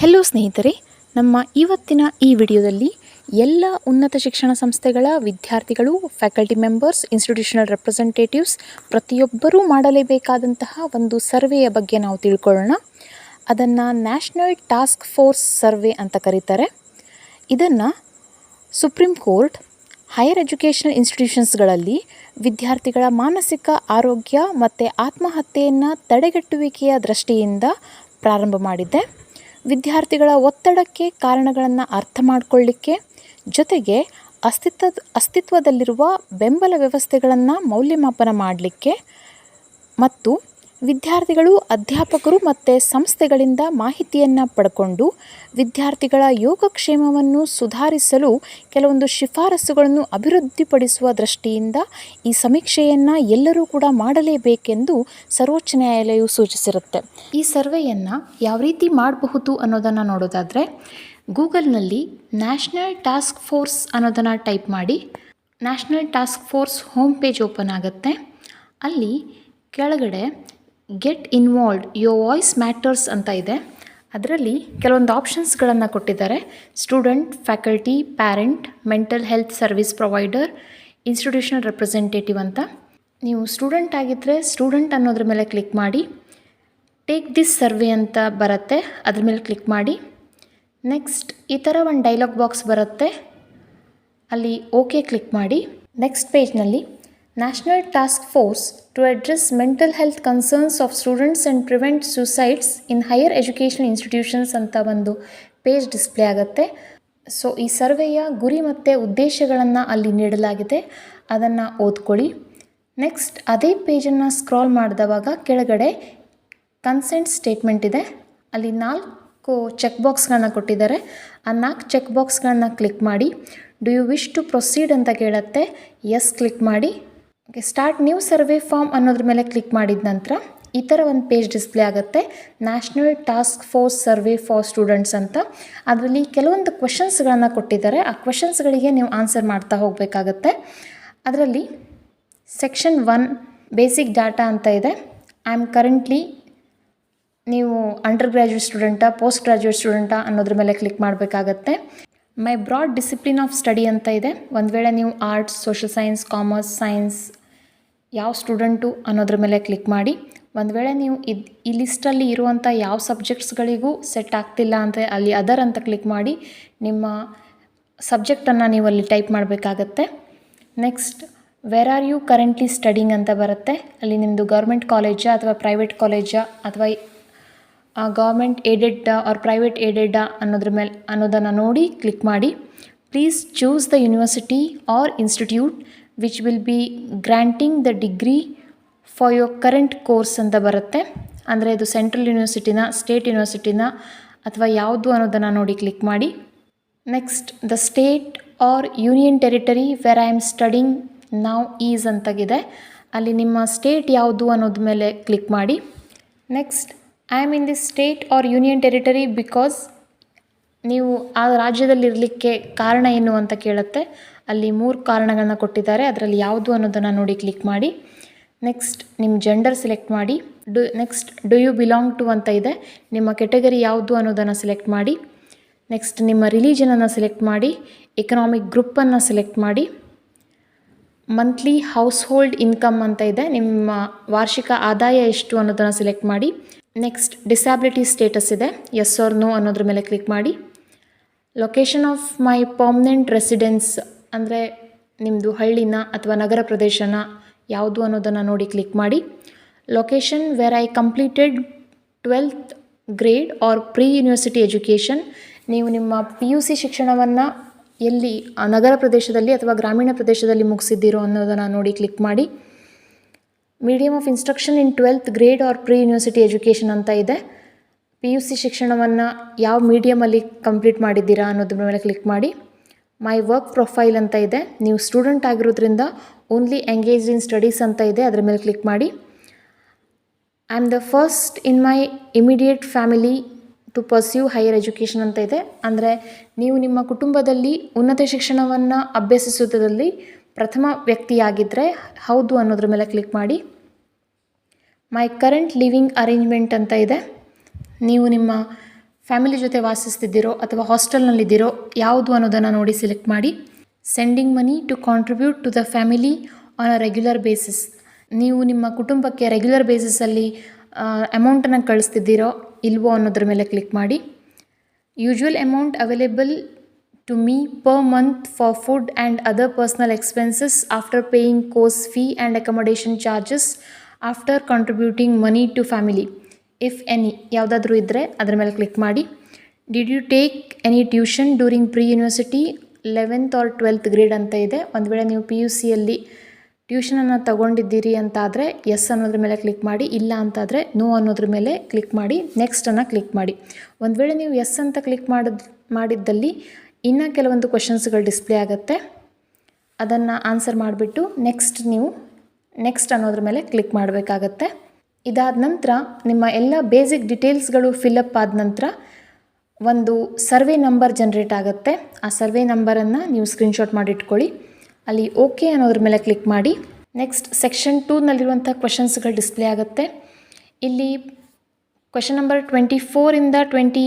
Hello ಸ್ನೇಹಿತರೆ, ನಮ್ಮ ಇವತ್ತಿನ ಈ ವಿಡಿಯೋದಲ್ಲಿ ಎಲ್ಲ ಉನ್ನತ ಶಿಕ್ಷಣ ಸಂಸ್ಥೆಗಳ ವಿದ್ಯಾರ್ಥಿಗಳು ಫ್ಯಾಕಲ್ಟಿ ಮೆಂಬರ್ಸ್ ಇನ್ಸ್ಟಿಟ್ಯೂಷನಲ್ ರೆಪ್ರೆಸೆಂಟೇಟಿವ್ಸ್ ಪ್ರತಿಯೊಬ್ಬರೂ ಮಾಡಲೇಬೇಕಾದಂತಹ ಒಂದು ಸರ್ವೆಯ ಬಗ್ಗೆ ನಾವು ತಿಳ್ಕೊಳ್ಳೋಣ. ಅದನ್ನು ನ್ಯಾಷನಲ್ ಟಾಸ್ಕ್ ಫೋರ್ಸ್ ಸರ್ವೆ ಅಂತ ಕರೀತಾರೆ. ಇದನ್ನು ಸುಪ್ರೀಂ ಕೋರ್ಟ್ ಹೈಯರ್ ಎಜುಕೇಷನಲ್ ಇನ್ಸ್ಟಿಟ್ಯೂಷನ್ಸ್ಗಳಲ್ಲಿ ವಿದ್ಯಾರ್ಥಿಗಳ ಮಾನಸಿಕ ಆರೋಗ್ಯ ಮತ್ತು ಆತ್ಮಹತ್ಯೆಯನ್ನು ತಡೆಗಟ್ಟುವಿಕೆಯ ದೃಷ್ಟಿಯಿಂದ ಪ್ರಾರಂಭ ಮಾಡಿದೆ. ವಿದ್ಯಾರ್ಥಿಗಳ ಒತ್ತಡಕ್ಕೆ ಕಾರಣಗಳನ್ನು ಅರ್ಥ ಮಾಡಿಕೊಳ್ಳಿಕ್ಕೆ ಜೊತೆಗೆ ಅಸ್ತಿತ್ವ ಅಸ್ತಿತ್ವದಲ್ಲಿರುವ ಬೆಂಬಲ ವ್ಯವಸ್ಥೆಗಳನ್ನು ಮೌಲ್ಯಮಾಪನ ಮಾಡಲಿಕ್ಕೆ ಮತ್ತು ವಿದ್ಯಾರ್ಥಿಗಳು, ಅಧ್ಯಾಪಕರು ಮತ್ತು ಸಂಸ್ಥೆಗಳಿಂದ ಮಾಹಿತಿಯನ್ನು ಪಡ್ಕೊಂಡು ವಿದ್ಯಾರ್ಥಿಗಳ ಯೋಗಕ್ಷೇಮವನ್ನು ಸುಧಾರಿಸಲು ಕೆಲವೊಂದು ಶಿಫಾರಸುಗಳನ್ನು ಅಭಿವೃದ್ಧಿಪಡಿಸುವ ದೃಷ್ಟಿಯಿಂದ ಈ ಸಮೀಕ್ಷೆಯನ್ನು ಎಲ್ಲರೂ ಕೂಡ ಮಾಡಲೇಬೇಕೆಂದು ಸರ್ವೋಚ್ಚ ನ್ಯಾಯಾಲಯವು ಸೂಚಿಸಿರುತ್ತೆ. ಈ ಸರ್ವೆಯನ್ನು ಯಾವ ರೀತಿ ಮಾಡಬಹುದು ಅನ್ನೋದನ್ನು ನೋಡೋದಾದರೆ, ಗೂಗಲ್ನಲ್ಲಿ ನ್ಯಾಷನಲ್ ಟಾಸ್ಕ್ ಫೋರ್ಸ್ ಅನ್ನೋದನ್ನು ಟೈಪ್ ಮಾಡಿ, national task force home page open ಆಗುತ್ತೆ. ಅಲ್ಲಿ ಕೆಳಗಡೆ get involved your voice matters ಅಂತ ಇದೆ. ಅದರಲ್ಲಿ ಕೆಲವೊಂದು ಆಪ್ಷನ್ಸ್ಗಳನ್ನು ಕೊಟ್ಟಿದ್ದಾರೆ. Student faculty parent mental health service provider institutional representative ಅಂತ. ನೀವು ಸ್ಟೂಡೆಂಟ್ ಆಗಿದ್ದರೆ ಸ್ಟೂಡೆಂಟ್ ಅನ್ನೋದ್ರ ಮೇಲೆ ಕ್ಲಿಕ್ ಮಾಡಿ. ಟೇಕ್ ದಿಸ್ ಸರ್ವೆ ಅಂತ ಬರುತ್ತೆ, ಅದ್ರ ಮೇಲೆ ಕ್ಲಿಕ್ ಮಾಡಿ. ನೆಕ್ಸ್ಟ್ ಈ ಥರ ಒಂದು ಡೈಲಾಗ್ ಬಾಕ್ಸ್ ಬರುತ್ತೆ. ಅಲ್ಲಿ ಓಕೆ ಕ್ಲಿಕ್ ಮಾಡಿ. ನೆಕ್ಸ್ಟ್ ಪೇಜ್ನಲ್ಲಿ national Task Force to address mental health concerns of students and prevent suicides in higher education institutions ಅಂತ ಒಂದು ಪೇಜ್ ಡಿಸ್ಪ್ಲೇ ಆಗುತ್ತೆ. ಸೊ ಈ ಸರ್ವೆಯ ಗುರಿ ಮತ್ತು ಉದ್ದೇಶಗಳನ್ನು ಅಲ್ಲಿ ನೀಡಲಾಗಿದೆ. ಅದನ್ನು ಓದ್ಕೊಳ್ಳಿ. ನೆಕ್ಸ್ಟ್ ಅದೇ ಪೇಜನ್ನು ಸ್ಕ್ರಾಲ್ ಮಾಡಿದವಾಗ ಕೆಳಗಡೆ ಕನ್ಸೆಂಟ್ ಸ್ಟೇಟ್ಮೆಂಟ್ ಇದೆ. ಅಲ್ಲಿ ನಾಲ್ಕು ಚೆಕ್ ಬಾಕ್ಸ್ಗಳನ್ನ ಕೊಟ್ಟಿದ್ದಾರೆ. ಆ ನಾಲ್ಕು ಚೆಕ್ ಬಾಕ್ಸ್ಗಳನ್ನ ಕ್ಲಿಕ್ ಮಾಡಿ. Do you wish to proceed ಅಂತ ಕೇಳುತ್ತೆ? ಎಸ್ ಕ್ಲಿಕ್ ಮಾಡಿ. Okay start new survey form ಅನ್ನೋದ್ರ ಮೇಲೆ ಕ್ಲಿಕ್ ಮಾಡಿದ ನಂತರ ಈ ಥರ ಒಂದು ಪೇಜ್ ಡಿಸ್ಪ್ಲೇ ಆಗುತ್ತೆ. National task force survey for students ಅಂತ. ಅದರಲ್ಲಿ ಕೆಲವೊಂದು ಕ್ವಶನ್ಸ್ಗಳನ್ನು ಕೊಟ್ಟಿದ್ದಾರೆ. ಆ ಕ್ವಶನ್ಸ್ಗಳಿಗೆ ನೀವು ಆನ್ಸರ್ ಮಾಡ್ತಾ ಹೋಗಬೇಕಾಗತ್ತೆ. ಅದರಲ್ಲಿ ಸೆಕ್ಷನ್ ಒನ್ ಬೇಸಿಕ್ ಡಾಟಾ ಅಂತ ಇದೆ. ಐ ಆಮ್ ಕರೆಂಟ್ಲಿ ನೀವು ಅಂಡರ್ ಗ್ರ್ಯಾಜುಯೇಟ್ ಸ್ಟೂಡೆಂಟಾ ಪೋಸ್ಟ್ ಗ್ರ್ಯಾಜುಯೇಟ್ ಸ್ಟೂಡೆಂಟಾ ಅನ್ನೋದ್ರ ಮೇಲೆ ಕ್ಲಿಕ್ ಮಾಡಬೇಕಾಗತ್ತೆ. My broad discipline of study ಅಂತ ಇದೆ. ಒಂದು ವೇಳೆ ನೀವು arts social science commerce science ಯಾವ ಸ್ಟೂಡೆಂಟು ಅನ್ನೋದ್ರ ಮೇಲೆ ಕ್ಲಿಕ್ ಮಾಡಿ, ಒಂದು ವೇಳೆ ನೀವು ಇದು, ಈ ಲಿಸ್ಟಲ್ಲಿ ಇರುವಂಥ ಯಾವ ಸಬ್ಜೆಕ್ಟ್ಸ್ಗಳಿಗೂ ಸೆಟ್ ಆಗ್ತಿಲ್ಲ ಅಂದರೆ ಅಲ್ಲಿ ಅದರ್ ಅಂತ ಕ್ಲಿಕ್ ಮಾಡಿ, ನಿಮ್ಮ ಸಬ್ಜೆಕ್ಟನ್ನು ನೀವು ಅಲ್ಲಿ ಟೈಪ್ ಮಾಡಬೇಕಾಗತ್ತೆ. Next where are you currently studying ಅಂತ ಬರುತ್ತೆ. ಅಲ್ಲಿ ನಿಮ್ಮದು ಗೌರ್ಮೆಂಟ್ ಕಾಲೇಜಾ ಅಥವಾ ಪ್ರೈವೇಟ್ ಕಾಲೇಜಾ ಅಥವಾ government aided or private aided ಅನ್ನೋದ್ರ ಮೇಲೆ, ಅನ್ನೋದನ್ನು ನೋಡಿ ಕ್ಲಿಕ್ ಮಾಡಿ. Please choose the university or institute which will be granting the degree for your current course ಅಂತ ಬರುತ್ತೆ. ಅಂದರೆ ಇದು ಸೆಂಟ್ರಲ್ ಯೂನಿವರ್ಸಿಟಿನ ಸ್ಟೇಟ್ ಯೂನಿವರ್ಸಿಟಿನ ಅಥವಾ ಯಾವುದು ಅನ್ನೋದನ್ನು ನೋಡಿ ಕ್ಲಿಕ್ ಮಾಡಿ. Next the state or union territory where I am studying ನಾವು ಈಸ್ ಅಂತಾಗಿದೆ. ಅಲ್ಲಿ ನಿಮ್ಮ ಸ್ಟೇಟ್ ಯಾವುದು ಅನ್ನೋದ್ರ ಮೇಲೆ ಕ್ಲಿಕ್ ಮಾಡಿ. Next I am in this state or union territory because ನೀವು ಆ ರಾಜ್ಯದಲ್ಲಿರಲಿಕ್ಕೆ ಕಾರಣ ಏನು ಅಂತ ಕೇಳುತ್ತೆ. ಅಲ್ಲಿ ಮೂರು ಕಾರಣಗಳನ್ನ ಕೊಟ್ಟಿದ್ದಾರೆ. ಅದರಲ್ಲಿ ಯಾವುದು ಅನ್ನೋದನ್ನು ನೋಡಿ ಕ್ಲಿಕ್ ಮಾಡಿ. ನೆಕ್ಸ್ಟ್ ನಿಮ್ಮ ಜೆಂಡರ್ ಸೆಲೆಕ್ಟ್ ಮಾಡಿ. Do next do you belong to ಅಂತ ಇದೆ. ನಿಮ್ಮ ಕೆಟಗರಿ ಯಾವುದು ಅನ್ನೋದನ್ನು ಸೆಲೆಕ್ಟ್ ಮಾಡಿ. ನೆಕ್ಸ್ಟ್ ನಿಮ್ಮ ರಿಲೀಜನನ್ನು ಸೆಲೆಕ್ಟ್ ಮಾಡಿ. ಎಕನಾಮಿಕ್ ಗ್ರೂಪನ್ನು ಸೆಲೆಕ್ಟ್ ಮಾಡಿ. ಮಂತ್ಲಿ ಹೌಸ್ ಹೋಲ್ಡ್ ಇನ್ಕಮ್ ಅಂತ ಇದೆ. ನಿಮ್ಮ ವಾರ್ಷಿಕ ಆದಾಯ ಎಷ್ಟು ಅನ್ನೋದನ್ನು ಸೆಲೆಕ್ಟ್ ಮಾಡಿ. ನೆಕ್ಸ್ಟ್ ಡಿಸ್ಯಾಬಿಲಿಟಿ ಸ್ಟೇಟಸ್ ಇದೆ. ಎಸ್ ಆರ್ ನೋ ಅನ್ನೋದ್ರ ಮೇಲೆ ಕ್ಲಿಕ್ ಮಾಡಿ. Location of my permanent residence ಅಂದರೆ ನಿಮ್ಮದು ಹಳ್ಳಿನ ಅಥವಾ ನಗರ ಪ್ರದೇಶನ ಯಾವುದು ಅನ್ನೋದನ್ನು ನೋಡಿ ಕ್ಲಿಕ್ ಮಾಡಿ. Location where I completed twelfth grade or pre university education ನೀವು ನಿಮ್ಮ ಪಿ ಯು ಸಿ ಶಿಕ್ಷಣವನ್ನು ಎಲ್ಲಿ ನಗರ ಪ್ರದೇಶದಲ್ಲಿ ಅಥವಾ ಗ್ರಾಮೀಣ ಪ್ರದೇಶದಲ್ಲಿ ಮುಗಿಸಿದ್ದೀರೋ ಅನ್ನೋದನ್ನು ನೋಡಿ ಕ್ಲಿಕ್ ಮಾಡಿ. Medium of instruction in twelfth grade or pre university education ಅಂತ ಇದೆ. ಪಿ ಯು ಸಿ ಶಿಕ್ಷಣವನ್ನು ಯಾವ ಮೀಡಿಯಮಲ್ಲಿ ಕಂಪ್ಲೀಟ್ ಮಾಡಿದ್ದೀರಾ ಅನ್ನೋದ್ರ ಮೇಲೆ ಕ್ಲಿಕ್ ಮಾಡಿ. ಮೈ ವರ್ಕ್ ಪ್ರೊಫೈಲ್ ಅಂತ ಇದೆ. ನೀವು ಸ್ಟೂಡೆಂಟ್ ಆಗಿರೋದ್ರಿಂದ ಓನ್ಲಿ ಎಂಗೇಜ್ ಇನ್ ಸ್ಟಡೀಸ್ ಅಂತ ಇದೆ. ಅದರ ಮೇಲೆ ಕ್ಲಿಕ್ ಮಾಡಿ. I am the first in my immediate family to pursue higher education ಅಂತ ಇದೆ. ಅಂದರೆ ನೀವು ನಿಮ್ಮ ಕುಟುಂಬದಲ್ಲಿ ಉನ್ನತ ಶಿಕ್ಷಣವನ್ನು ಅಭ್ಯಸಿಸುವುದರಲ್ಲಿ ಪ್ರಥಮ ವ್ಯಕ್ತಿಯಾಗಿದ್ದರೆ ಹೌದು ಅನ್ನೋದ್ರ ಮೇಲೆ ಕ್ಲಿಕ್ ಮಾಡಿ. ಮೈ ಕರೆಂಟ್ ಲಿವಿಂಗ್ ಅರೇಂಜ್ಮೆಂಟ್ ಅಂತ ಇದೆ. ನೀವು ನಿಮ್ಮ ಫ್ಯಾಮಿಲಿ ಜೊತೆ ವಾಸಿಸ್ತಿದ್ದೀರೋ ಅಥವಾ ಹಾಸ್ಟೆಲ್ನಲ್ಲಿದ್ದೀರೋ ಯಾವುದು ಅನ್ನೋದನ್ನು ನೋಡಿ ಸೆಲೆಕ್ಟ್ ಮಾಡಿ. Sending money to contribute to the family on a regular basis. ನೀವು ನಿಮ್ಮ ಕುಟುಂಬಕ್ಕೆ ರೆಗ್ಯುಲರ್ ಬೇಸಿಸಲ್ಲಿ ಅಮೌಂಟನ್ನು ಕಳಿಸ್ತಿದ್ದೀರೋ ಇಲ್ವೋ ಅನ್ನೋದ್ರ ಮೇಲೆ ಕ್ಲಿಕ್ ಮಾಡಿ. Usual amount available to me per month for food and other personal expenses after paying course fee and accommodation charges after contributing money to family. If any ಯಾವುದಾದ್ರೂ ಇದ್ದರೆ ಅದರ ಮೇಲೆ ಕ್ಲಿಕ್ ಮಾಡಿ. Did you take any tuition during pre university eleventh or twelfth grade ಅಂತ ಇದೆ. ಒಂದು ವೇಳೆ ನೀವು ಪಿ ಯು ಸಿಯಲ್ಲಿ ಟ್ಯೂಷನನ್ನು ತಗೊಂಡಿದ್ದೀರಿ ಅಂತಾದರೆ ಎಸ್ ಅನ್ನೋದ್ರ ಮೇಲೆ ಕ್ಲಿಕ್ ಮಾಡಿ. ಇಲ್ಲ ಅಂತಾದರೆ ನೋ ಅನ್ನೋದ್ರ ಮೇಲೆ ಕ್ಲಿಕ್ ಮಾಡಿ. ನೆಕ್ಸ್ಟನ್ನು ಕ್ಲಿಕ್ ಮಾಡಿ. ಒಂದು ವೇಳೆ ನೀವು ಎಸ್ ಅಂತ ಕ್ಲಿಕ್ ಮಾಡಿದ್ ಮಾಡಿದ್ದಲ್ಲಿ ಇನ್ನೂ ಕೆಲವೊಂದು ಕ್ವಶನ್ಸ್ಗಳು ಡಿಸ್ಪ್ಲೇ ಆಗುತ್ತೆ. ಅದನ್ನು ಆನ್ಸರ್ ಮಾಡಿಬಿಟ್ಟು ನೆಕ್ಸ್ಟ್ ನೀವು ನೆಕ್ಸ್ಟ್ ಅನ್ನೋದ್ರ ಮೇಲೆ ಕ್ಲಿಕ್ ಮಾಡಬೇಕಾಗತ್ತೆ. ಇದಾದ ನಂತರ ನಿಮ್ಮ ಎಲ್ಲ ಬೇಸಿಕ್ ಡಿಟೇಲ್ಸ್ಗಳು ಫಿಲಪ್ ಆದ ನಂತರ ಒಂದು ಸರ್ವೆ ನಂಬರ್ ಜನ್ರೇಟ್ ಆಗುತ್ತೆ. ಆ ಸರ್ವೆ ನಂಬರನ್ನು ನೀವು ಸ್ಕ್ರೀನ್ಶಾಟ್ ಮಾಡಿ ಇಟ್ಕೊಳ್ಳಿ ಅಲ್ಲಿ ಓಕೆ ಅನ್ನೋದ್ರ ಮೇಲೆ ಕ್ಲಿಕ್ ಮಾಡಿ. ನೆಕ್ಸ್ಟ್ ಸೆಕ್ಷನ್ ಟೂನಲ್ಲಿರುವಂಥ ಕ್ವೆಶನ್ಸ್ಗಳು ಡಿಸ್ಪ್ಲೇ ಆಗುತ್ತೆ. ಇಲ್ಲಿ ಕ್ವೆಶನ್ ನಂಬರ್ ಟ್ವೆಂಟಿ ಫೋರಿಂದ ಟ್ವೆಂಟಿ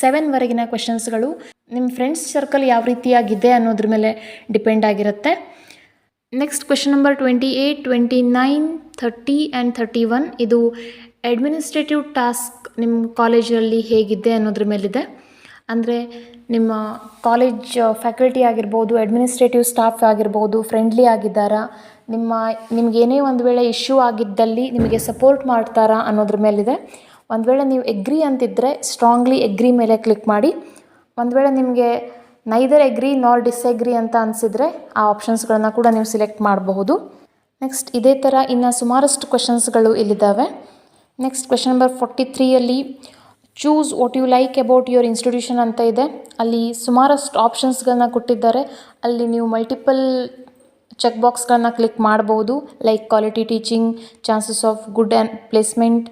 ಸೆವೆನ್ವರೆಗಿನ ಕ್ವೆಶನ್ಸ್ಗಳು ನಿಮ್ಮ ಫ್ರೆಂಡ್ಸ್ ಸರ್ಕಲ್ ಯಾವ ರೀತಿಯಾಗಿದೆ ಅನ್ನೋದ್ರ ಮೇಲೆ ಡಿಪೆಂಡ್ ಆಗಿರುತ್ತೆ. Next question number twenty eight twenty nine thirty and thirty one ಇದು ಅಡ್ಮಿನಿಸ್ಟ್ರೇಟಿವ್ ಟಾಸ್ಕ್ ನಿಮ್ಮ ಕಾಲೇಜಲ್ಲಿ ಹೇಗಿದೆ ಅನ್ನೋದ್ರ ಮೇಲಿದೆ. ಅಂದರೆ ನಿಮ್ಮ ಕಾಲೇಜ್ ಫ್ಯಾಕಲ್ಟಿ ಆಗಿರ್ಬೋದು ಅಡ್ಮಿನಿಸ್ಟ್ರೇಟಿವ್ ಸ್ಟಾಫ್ ಆಗಿರ್ಬೋದು ಫ್ರೆಂಡ್ಲಿ ಆಗಿದ್ದಾರಾ? ನಿಮ್ಮ ನಿಮಗೇನೇ ಒಂದು ವೇಳೆ ಇಶ್ಯೂ ಆಗಿದ್ದಲ್ಲಿ ನಿಮಗೆ ಸಪೋರ್ಟ್ ಮಾಡ್ತಾರಾ ಅನ್ನೋದ್ರ ಮೇಲಿದೆ. ಒಂದು ವೇಳೆ ನೀವು ಎಗ್ರಿ ಅಂತಿದ್ದರೆ ಸ್ಟ್ರಾಂಗ್ಲಿ ಎಗ್ರಿ ಮೇಲೆ ಕ್ಲಿಕ್ ಮಾಡಿ. ಒಂದು ವೇಳೆ ನಿಮಗೆ ನೈದರ್ ಎಗ್ರಿ ನಾರ್ ಡಿಸ್ಎಗ್ರಿ ಅಂತ ಅನಿಸಿದರೆ ಆ ಆಪ್ಷನ್ಸ್ಗಳನ್ನು ಕೂಡ ನೀವು ಸಿಲೆಕ್ಟ್ ಮಾಡಬಹುದು. ನೆಕ್ಸ್ಟ್ ಇದೇ ಥರ ಇನ್ನು ಸುಮಾರಷ್ಟು ಕ್ವೆಶನ್ಸ್ಗಳು ಇಲ್ಲಿದ್ದಾವೆ. Next question number forty ತ್ರೀಯಲ್ಲಿ choose what you like about your institution ಅಂತ ಇದೆ. ಅಲ್ಲಿ ಸುಮಾರಷ್ಟು ಆಪ್ಷನ್ಸ್ಗಳನ್ನ ಕೊಟ್ಟಿದ್ದಾರೆ. ಅಲ್ಲಿ ನೀವು ಮಲ್ಟಿಪಲ್ ಚೆಕ್ ಬಾಕ್ಸ್ಗಳನ್ನ ಕ್ಲಿಕ್ ಮಾಡ್ಬೋದು like quality teaching chances of good and placement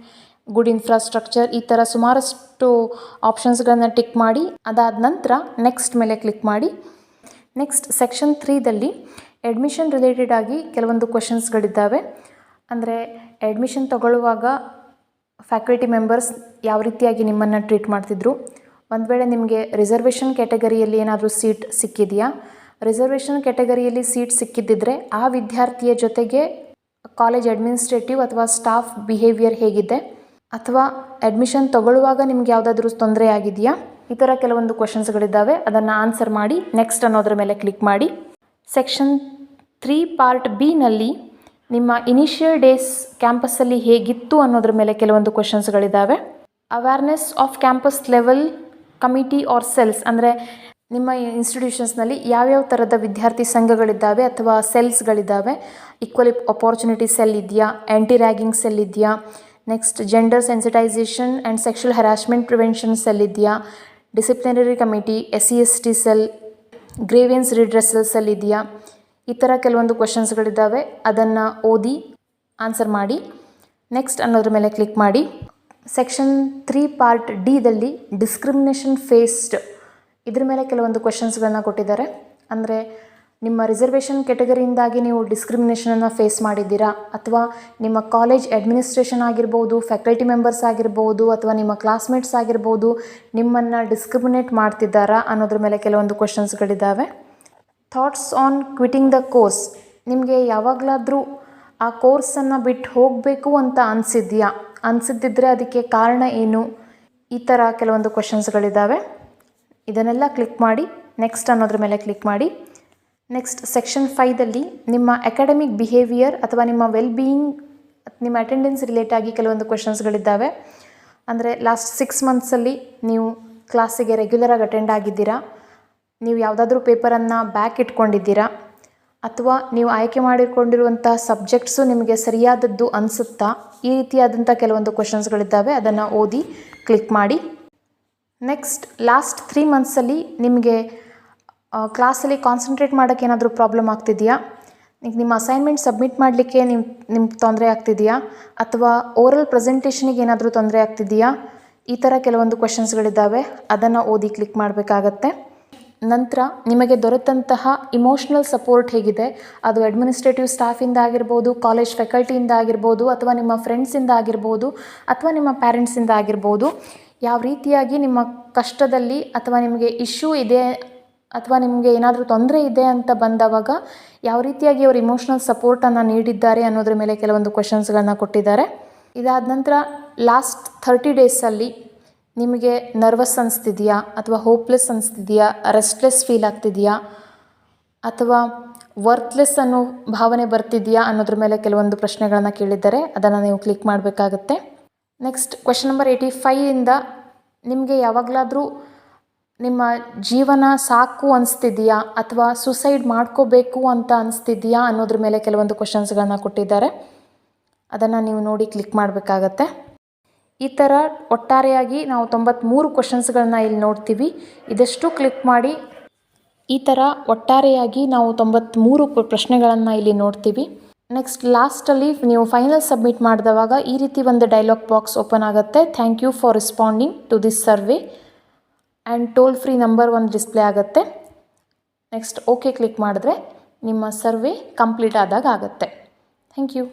good infrastructure ಈ ಥರ ಸುಮಾರಷ್ಟು ಆಪ್ಷನ್ಸ್ಗಳನ್ನ ಟಿಕ್ ಮಾಡಿ, ಅದಾದ ನಂತರ ನೆಕ್ಸ್ಟ್ ಮೇಲೆ ಕ್ಲಿಕ್ ಮಾಡಿ. ನೆಕ್ಸ್ಟ್ ಸೆಕ್ಷನ್ ತ್ರೀದಲ್ಲಿ ಅಡ್ಮಿಷನ್ ರಿಲೇಟೆಡ್ ಆಗಿ ಕೆಲವೊಂದು ಕ್ವಶನ್ಸ್ಗಳಿದ್ದಾವೆ ಅಂದರೆ ಅಡ್ಮಿಷನ್ ತಗೊಳ್ಳುವಾಗ ಫ್ಯಾಕಲ್ಟಿ ಮೆಂಬರ್ಸ್ ಯಾವ ರೀತಿಯಾಗಿ ನಿಮ್ಮನ್ನು ಟ್ರೀಟ್ ಮಾಡ್ತಿದ್ರು? ಒಂದು ವೇಳೆ ನಿಮಗೆ ರಿಸರ್ವೇಷನ್ ಕ್ಯಾಟಗರಿಯಲ್ಲಿ ಏನಾದರೂ ಸೀಟ್ ಸಿಕ್ಕಿದೆಯಾ? ರಿಸರ್ವೇಷನ್ ಕ್ಯಾಟಗರಿಯಲ್ಲಿ ಸೀಟ್ ಸಿಕ್ಕಿದ್ದಿದ್ರೆ ಆ ವಿದ್ಯಾರ್ಥಿಯ ಜೊತೆಗೆ ಕಾಲೇಜ್ ಅಡ್ಮಿನಿಸ್ಟ್ರೇಟಿವ್ ಅಥವಾ ಸ್ಟಾಫ್ ಬಿಹೇವಿಯರ್ ಹೇಗಿದೆ? ಅಥವಾ ಅಡ್ಮಿಷನ್ ತಗೊಳ್ಳುವಾಗ ನಿಮ್ಗೆ ಯಾವುದಾದ್ರೂ ತೊಂದರೆ ಆಗಿದೆಯಾ? ಈ ಥರ ಕೆಲವೊಂದು ಕ್ವಶನ್ಸ್ಗಳಿದ್ದಾವೆ ಅದನ್ನು ಆನ್ಸರ್ ಮಾಡಿ ನೆಕ್ಸ್ಟ್ ಅನ್ನೋದ್ರ ಮೇಲೆ ಕ್ಲಿಕ್ ಮಾಡಿ. ಸೆಕ್ಷನ್ ತ್ರೀ ಪಾರ್ಟ್ ಬಿನಲ್ಲಿ ನಿಮ್ಮ ಇನಿಷಿಯಲ್ ಡೇಸ್ ಕ್ಯಾಂಪಸ್ಸಲ್ಲಿ ಹೇಗಿತ್ತು ಅನ್ನೋದ್ರ ಮೇಲೆ ಕೆಲವೊಂದು ಕ್ವಶನ್ಸ್ಗಳಿದ್ದಾವೆ awareness of campus level committee are cells ಅಂದರೆ ನಿಮ್ಮ ಇನ್ಸ್ಟಿಟ್ಯೂಷನ್ಸ್ನಲ್ಲಿ ಯಾವ್ಯಾವ ಥರದ ವಿದ್ಯಾರ್ಥಿ ಸಂಘಗಳಿದ್ದಾವೆ ಅಥವಾ ಸೆಲ್ಸ್ಗಳಿದ್ದಾವೆ ಈಕ್ವಲಿ ಅಪಾರ್ಚುನಿಟಿ ಸೆಲ್ ಇದೆಯಾ? ಆ್ಯಂಟಿ ರ್ಯಾಗಿಂಗ್ ಸೆಲ್ ಇದೆಯಾ? Next gender sensitisation and sexual harassment prevention cell ಇದೆಯಾ disciplinary committee S C S T cell grievance redressal cell ಇದೆಯಾ ಈ ಥರ ಕೆಲವೊಂದು ಕ್ವಶನ್ಸ್ಗಳಿದ್ದಾವೆ ಅದನ್ನು ಓದಿ ಆನ್ಸರ್ ಮಾಡಿ. ನೆಕ್ಸ್ಟ್ ಅನ್ನೋದ್ರ ಮೇಲೆ ಕ್ಲಿಕ್ ಮಾಡಿ. ಸೆಕ್ಷನ್ ತ್ರೀ ಪಾರ್ಟ್ ಡಿದಲ್ಲಿ ಡಿಸ್ಕ್ರಿಮಿನೇಷನ್ ಫೇಸ್ಡ್ ಇದ್ರ ಮೇಲೆ ಕೆಲವೊಂದು ಕ್ವಶನ್ಸ್ಗಳನ್ನ ಕೊಟ್ಟಿದ್ದಾರೆ. ಅಂದರೆ ನಿಮ್ಮ ರಿಸರ್ವೇಷನ್ ಕೆಟಗರಿಯಿಂದಾಗಿ ನೀವು ಡಿಸ್ಕ್ರಿಮಿನೇಷನನ್ನು ಫೇಸ್ ಮಾಡಿದ್ದೀರಾ? ಅಥವಾ ನಿಮ್ಮ ಕಾಲೇಜ್ ಅಡ್ಮಿನಿಸ್ಟ್ರೇಷನ್ ಆಗಿರ್ಬೋದು ಫ್ಯಾಕಲ್ಟಿ ಮೆಂಬರ್ಸ್ ಆಗಿರ್ಬೋದು, ಅಥವಾ ನಿಮ್ಮ ಕ್ಲಾಸ್ಮೇಟ್ಸ್ ಆಗಿರ್ಬೋದು, ನಿಮ್ಮನ್ನು ಡಿಸ್ಕ್ರಿಮಿನೇಟ್ ಮಾಡ್ತಿದ್ದಾರಾ ಅನ್ನೋದ್ರ ಮೇಲೆ ಕೆಲವೊಂದು ಕ್ವಶನ್ಸ್ಗಳಿದ್ದಾವೆ thoughts on quitting the course ನಿಮಗೆ ಯಾವಾಗಲಾದರೂ ಆ ಕೋರ್ಸನ್ನು ಬಿಟ್ಟು ಹೋಗಬೇಕು ಅಂತ ಅನಿಸಿದ್ಯಾ? ಅನಿಸಿದ್ದಿದ್ರೆ ಅದಕ್ಕೆ ಕಾರಣ ಏನು? ಈ ಥರ ಕೆಲವೊಂದು ಕ್ವಶನ್ಸ್ಗಳಿದ್ದಾವೆ ಇದನ್ನೆಲ್ಲ ಕ್ಲಿಕ್ ಮಾಡಿ ನೆಕ್ಸ್ಟ್ ಅನ್ನೋದ್ರ ಮೇಲೆ ಕ್ಲಿಕ್ ಮಾಡಿ. ನೆಕ್ಸ್ಟ್ ಸೆಕ್ಷನ್ ಫೈದಲ್ಲಿ ನಿಮ್ಮ ಅಕಾಡೆಮಿಕ್ ಬಿಹೇವಿಯರ್ ಅಥವಾ ನಿಮ್ಮ ವೆಲ್ ಬೀಯಿಂಗ್ ನಿಮ್ಮ ಅಟೆಂಡೆನ್ಸ್ ರಿಲೇಟ್ ಆಗಿ ಕೆಲವೊಂದು ಕ್ವೆಶನ್ಸ್ಗಳಿದ್ದಾವೆ ಅಂದರೆ ಲಾಸ್ಟ್ ಸಿಕ್ಸ್ ಮಂತ್ಸಲ್ಲಿ ನೀವು ಕ್ಲಾಸಿಗೆ ರೆಗ್ಯುಲರಾಗಿ ಅಟೆಂಡ್ ಆಗಿದ್ದೀರಾ? ನೀವು ಯಾವುದಾದ್ರೂ ಪೇಪರನ್ನು ಬ್ಯಾಕ್ ಇಟ್ಕೊಂಡಿದ್ದೀರಾ? ಅಥವಾ ನೀವು ಆಯ್ಕೆ ಮಾಡಿಕೊಂಡಿರುವಂಥ ಸಬ್ಜೆಕ್ಟ್ಸು ನಿಮಗೆ ಸರಿಯಾದದ್ದು ಅನಿಸುತ್ತಾ? ಈ ರೀತಿಯಾದಂಥ ಕೆಲವೊಂದು ಕ್ವೆಶನ್ಸ್ಗಳಿದ್ದಾವೆ ಅದನ್ನು ಓದಿ ಕ್ಲಿಕ್ ಮಾಡಿ. ನೆಕ್ಸ್ಟ್ ಲಾಸ್ಟ್ ತ್ರೀ ಮಂತ್ಸಲ್ಲಿ ನಿಮಗೆ ಕ್ಲಾಸಲ್ಲಿ ಕಾನ್ಸಂಟ್ರೇಟ್ ಮಾಡೋಕ್ಕೆ ಏನಾದರೂ ಪ್ರಾಬ್ಲಮ್ ಆಗ್ತಿದೆಯಾ? ಈಗ ನಿಮ್ಮ ಅಸೈನ್ಮೆಂಟ್ ಸಬ್ಮಿಟ್ ಮಾಡಲಿಕ್ಕೆ ನಿಮ್ಮ ನಿಮ್ಗೆ ತೊಂದರೆ ಆಗ್ತಿದೆಯಾ? ಅಥವಾ ಓರಲ್ ಪ್ರೆಸೆಂಟೇಷನಿಗೆ ಏನಾದರೂ ತೊಂದರೆ ಆಗ್ತಿದೆಯಾ? ಈ ಥರ ಕೆಲವೊಂದು ಕ್ವೆಶನ್ಸ್ಗಳಿದ್ದಾವೆ ಅದನ್ನು ಓದಿ ಕ್ಲಿಕ್ ಮಾಡಬೇಕಾಗತ್ತೆ. ನಂತರ ನಿಮಗೆ ದೊರೆತಂತಹ ಇಮೋಷ್ನಲ್ ಸಪೋರ್ಟ್ ಹೇಗಿದೆ? ಅದು ಅಡ್ಮಿನಿಸ್ಟ್ರೇಟಿವ್ ಸ್ಟಾಫಿಂದ ಆಗಿರ್ಬೋದು ಕಾಲೇಜ್ ಫ್ಯಾಕಲ್ಟಿಯಿಂದ ಆಗಿರ್ಬೋದು, ಅಥವಾ ನಿಮ್ಮ ಫ್ರೆಂಡ್ಸಿಂದ ಆಗಿರ್ಬೋದು, ಅಥವಾ ನಿಮ್ಮ ಪ್ಯಾರೆಂಟ್ಸಿಂದ ಆಗಿರ್ಬೋದು, ಯಾವ ರೀತಿಯಾಗಿ ನಿಮ್ಮ ಕಷ್ಟದಲ್ಲಿ ಅಥವಾ ನಿಮಗೆ ಇಶ್ಯೂ ಇದೆ ಅಥವಾ ನಿಮಗೆ ಏನಾದರೂ ತೊಂದರೆ ಇದೆ ಅಂತ ಬಂದವಾಗ ಯಾವ ರೀತಿಯಾಗಿ ಅವರು ಇಮೋಷ್ನಲ್ ಸಪೋರ್ಟನ್ನು ನೀಡಿದ್ದಾರೆ ಅನ್ನೋದ್ರ ಮೇಲೆ ಕೆಲವೊಂದು ಕ್ವಶನ್ಸ್ಗಳನ್ನ ಕೊಟ್ಟಿದ್ದಾರೆ. ಇದಾದ ನಂತರ ಲಾಸ್ಟ್ ಥರ್ಟಿ ಡೇಸಲ್ಲಿ ನಿಮಗೆ ನರ್ವಸ್ ಅನಿಸ್ತಿದೆಯಾ ಅಥವಾ ಹೋಪ್ಲೆಸ್ ಅನಿಸ್ತಿದೆಯಾ ರೆಸ್ಟ್ಲೆಸ್ ಫೀಲ್ ಆಗ್ತಿದೆಯಾ ಅಥವಾ ವರ್ತ್ಲೆಸ್ ಅನ್ನೋ ಭಾವನೆ ಬರ್ತಿದೆಯಾ ಅನ್ನೋದ್ರ ಮೇಲೆ ಕೆಲವೊಂದು ಪ್ರಶ್ನೆಗಳನ್ನು ಕೇಳಿದ್ದಾರೆ. ಅದನ್ನು ನೀವು ಕ್ಲಿಕ್ ಮಾಡಬೇಕಾಗತ್ತೆ. ನೆಕ್ಸ್ಟ್ ಕ್ವೆಶನ್ ನಂಬರ್ ಏಯ್ಟಿ ಫೈವಿಂದ ನಿಮಗೆ ಯಾವಾಗಲಾದರೂ ನಿಮ್ಮ ಜೀವನ ಸಾಕು ಅನಿಸ್ತಿದೆಯಾ ಅಥವಾ ಸುಸೈಡ್ ಮಾಡ್ಕೋಬೇಕು ಅಂತ ಅನಿಸ್ತಿದೆಯಾ ಅನ್ನೋದ್ರ ಮೇಲೆ ಕೆಲವೊಂದು ಕ್ವಶನ್ಸ್ಗಳನ್ನ ಕೊಟ್ಟಿದ್ದಾರೆ. ಅದನ್ನು ನೀವು ನೋಡಿ ಕ್ಲಿಕ್ ಮಾಡಬೇಕಾಗತ್ತೆ. ಈ ಥರ ಒಟ್ಟಾರೆಯಾಗಿ ನಾವು ತೊಂಬತ್ತ್ಮೂರು ಕ್ವಶನ್ಸ್ಗಳನ್ನ ಇಲ್ಲಿ ನೋಡ್ತೀವಿ. ಇದಷ್ಟು ಕ್ಲಿಕ್ ಮಾಡಿ ಈ ಥರ ಒಟ್ಟಾರೆಯಾಗಿ ನಾವು ತೊಂಬತ್ತ್ಮೂರು ಪ್ರಶ್ನೆಗಳನ್ನು ಇಲ್ಲಿ ನೋಡ್ತೀವಿ. ನೆಕ್ಸ್ಟ್ ಲಾಸ್ಟಲ್ಲಿ ನೀವು ಫೈನಲ್ ಸಬ್ಮಿಟ್ ಮಾಡಿದವಾಗ ಈ ರೀತಿ ಒಂದು ಡೈಲಾಗ್ ಬಾಕ್ಸ್ ಓಪನ್ ಆಗುತ್ತೆ. Thank you for responding to this survey and toll free number ಒಂದು ಡಿಸ್ಪ್ಲೇ ಆಗುತ್ತೆ. ನೆಕ್ಸ್ಟ್ ಓಕೆ ಕ್ಲಿಕ್ ಮಾಡಿದ್ರೆ ನಿಮ್ಮ ಸರ್ವೆ ಕಂಪ್ಲೀಟ್ ಆದಾಗ ಆಗುತ್ತೆ. Thank you